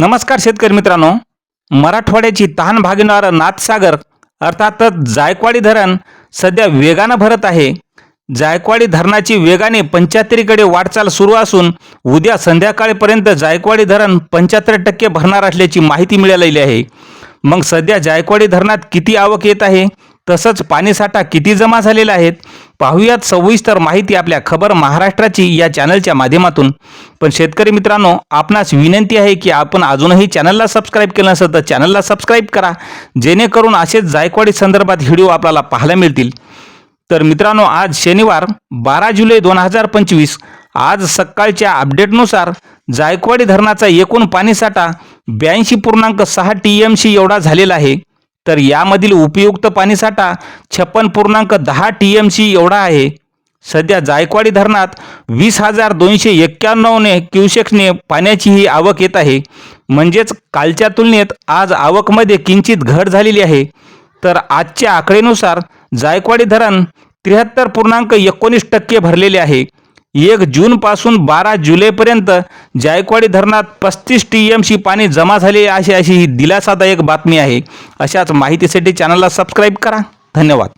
नमस्कार शेतकरी मित्रांनो. मराठवाड्याची तहान भागणारं नाथसागर अर्थातच जायकवाडी धरण सध्या वेगानं भरत आहे. जायकवाडी धरणाची वेगाने पंच्याहत्तरीकडे वाटचाल सुरू असून उद्या संध्याकाळपर्यंत जायकवाडी धरण पंच्याहत्तर टक्के भरणार असल्याची माहिती मिळालेली आहे. मग सध्या जायकवाडी धरणात किती आवक येत आहे? तसंच पाणीसाठा किती जमा झालेला आहेत पाहूयात सविस्तर माहिती आपल्या खबर महाराष्ट्राची या चॅनलच्या माध्यमातून. पण शेतकरी मित्रांनो आपणास विनंती आहे की आपण अजूनही चॅनलला सबस्क्राईब केलं नसेल तर चॅनलला सबस्क्राईब करा जेणेकरून असेच जायकवाडी संदर्भात व्हिडिओ आपल्याला पाहायला मिळतील. तर मित्रांनो आज शनिवार बारा जुलै दोन हजार पंचवीस. आज सकाळच्या अपडेटनुसार जायकवाडी धरणाचा एकूण पाणीसाठा ब्याऐंशी पूर्णांक सहा टी एम सी एवढा झालेला आहे. तर यामधील उपयुक्त पाणीसाठा छप्पन पूर्णांक दहा टी एम सी एवढा आहे. सध्या जायकवाडी धरणात वीस हजार दोनशे एक्क्याण्णवने क्युसेक्सने पाण्याची ही आवक येत आहे. म्हणजेच कालच्या तुलनेत आज आवकमध्ये किंचित घट झालेली आहे. तर आजच्या आकडेनुसार जायकवाडी धरण त्र्याहत्तर पूर्णांक एकोणीस टक्के भरलेले आहे. एक जूनपासून बारा जुलैपर्यंत जायकवाडी धरणात पस्तीस टी एम सी पाणी जमा झाले अशी अशी ही दिलासादायक बातमी आहे. अशाच माहितीसाठी चॅनलला सबस्क्राईब करा. धन्यवाद.